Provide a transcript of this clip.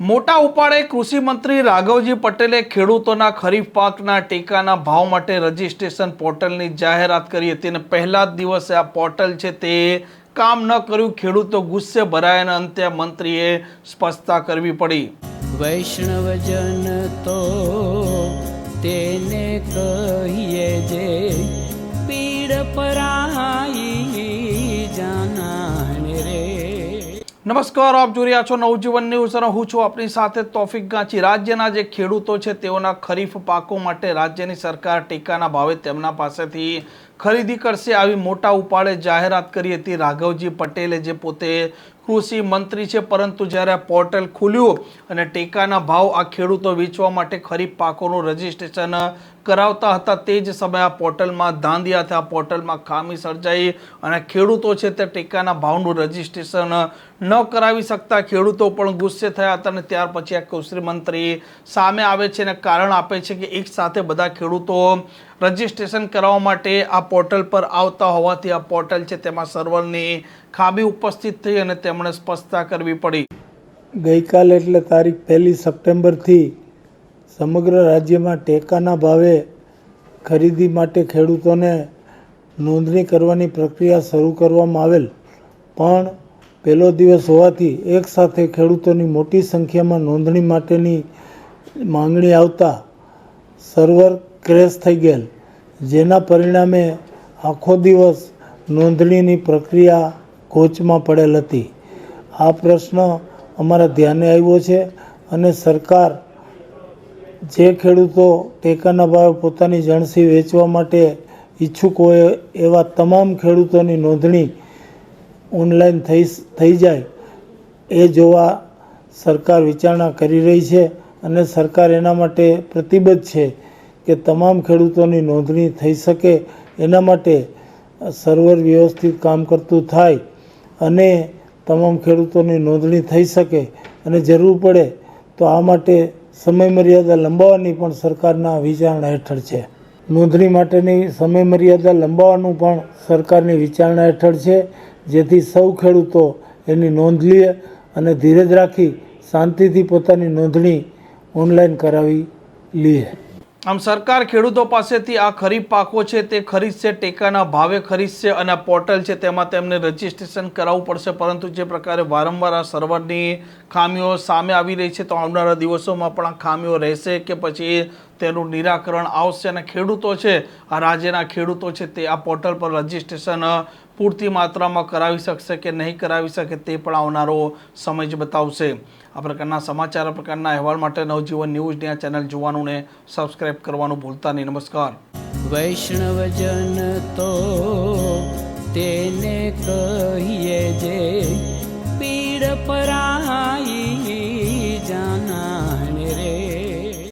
મોટા ઉપાડે કૃષિ મંત્રી રાઘવજી પટેલે ખેડૂતોના ખરીફ પાકના ટેકાના ભાવ માટે રજીસ્ટ્રેશન પોર્ટલની જાહેરાત કરી હતી અને પહેલા જ દિવસે આ પોર્ટલ છે તે કામ ન કર્યું, ખેડૂતો ગુસ્સે ભરાયા અને અંતે મંત્રીએ સ્પષ્ટતા કરવી પડી. વૈષ્ણવજન તો તેને કહીએ જે પીડ પરાઈ નમસ્કાર, આપ જોઈ રહ્યા છો નવજીવન ન્યૂઝ અને હું છું આપની સાથે તોફિક ગાંચી. રાજ્યના જે ખેડૂતો છે, તેઓના ખરીફ પાકો માટે રાજ્યની સરકાર ટેકાના ભાવે તેમના પાસેથી ખરીદી કરશે. આવી મોટા ઉપાડે જાહેરાત કરી હતી રાઘવજી પટેલે, જે પોતે કૃષિ મંત્રી છે, પરંતુ જ્યારે આ પોર્ટલ ખુલ્યું અને ટેકાના ભાવ આ ખેડૂતો વેચવા માટે ખરીફ પાકોનું રજીસ્ટ્રેશન કરાવતા હતા, તે જ સમયે આ પોર્ટલમાં ધાંધિયા થયા પોર્ટલમાં ખામી સર્જાઈ અને ખેડૂતો છે તે ટેકાના ભાવનું રજીસ્ટ્રેશન ન કરાવી શકતા. ખેડૂતો પણ ગુસ્સે થયા હતા અને ત્યાર પછી આ કૃષિ મંત્રી સામે આવે છે અને કારણ આપે છે કે એક સાથે બધા ખેડૂતો રજીસ્ટ્રેશન કરાવવા માટે આ પોર્ટલ પર આવતા હોવાથી આ પોર્ટલ છે તેમાં સર્વરની ખામી ઉપસ્થિત થઈ અને તેમણે સ્પષ્ટતા કરવી પડી. ગઈકાલે એટલે તારીખ પહેલી સપ્ટેમ્બરથી સમગ્ર રાજ્યમાં ટેકાના ભાવે ખરીદી માટે ખેડૂતોને નોંધણી કરવાની પ્રક્રિયા શરૂ કરવામાં આવેલ. પણ પહેલો દિવસ હોવાથી એકસાથે ખેડૂતોની મોટી સંખ્યામાં નોંધણી માટેની માંગણી આવતા સર્વર ક્રેશ થઈ ગયેલ, જેના પરિણામે આખો દિવસ નોંધણીની પ્રક્રિયા કોચમાં પડેલ હતી. આ પ્રશ્ન અમારા ધ્યાને આવ્યો છે અને સરકાર જે ખેડૂતો ટેકાના ભાવે પોતાની જણસી વેચવા માટે ઈચ્છુક હોય એવા તમામ ખેડૂતોની નોંધણી ઓનલાઈન થઈ થઈ જાય એ જોવા સરકાર વિચારણા કરી રહી છે અને સરકાર એના માટે પ્રતિબદ્ધ છે કે તમામ ખેડૂતોની નોંધણી થઈ શકે એના માટે સર્વર વ્યવસ્થિત કામ કરતું થાય અને તમામ ખેડૂતોની નોંધણી થઈ શકે અને જરૂર પડે તો આ માટે સમય મર્યાદા લંબાવવાની પણ સરકારના વિચારણા હેઠળ છે. નોંધણી માટેની સમય મર્યાદા લંબાવવાનું પણ સરકારની વિચારણા હેઠળ છે. જેથી સૌ ખેડૂતો એની નોંધ લે અને ધીરજ રાખી શાંતિથી પોતાની નોંધણી ઓનલાઈન કરાવી લે. આમ સરકાર ખેડૂતો પાસેથી આ ખરીફ પાકો છે તે ખરીદશે, ટેકાના ભાવે ખરીદશે અને પોર્ટલ છે તેમાં તેમને રજીસ્ટ્રેશન કરાવવું પડશે. પરંતુ જે પ્રકારે વારંવાર આ સર્વરની ખામીઓ સામે આવી રહી છે, તો આવનારા દિવસોમાં પણ આ ખામીઓ રહેશે કે પછી તેનું નિરાકરણ આવશે અને ખેડૂતો છે, આ રાજ્યના ખેડૂતો છે તે આ પોર્ટલ પર રજીસ્ટ્રેશન પૂરતી માત્રામાં કરાવી શકશે કે નહીં કરાવી શકે તે પણ આવનારો સમય જ બતાવશે. આ પ્રકારના સમાચાર પ્રકારના અહેવાલ માટે નવજીવન ન્યૂઝની આ ચેનલ જોવાનું ને સબસ્ક્રાઇબ કરવાનું ભૂલતા નહીં. નમસ્કાર. વૈષ્ણવજન તો તેને કહીએ જે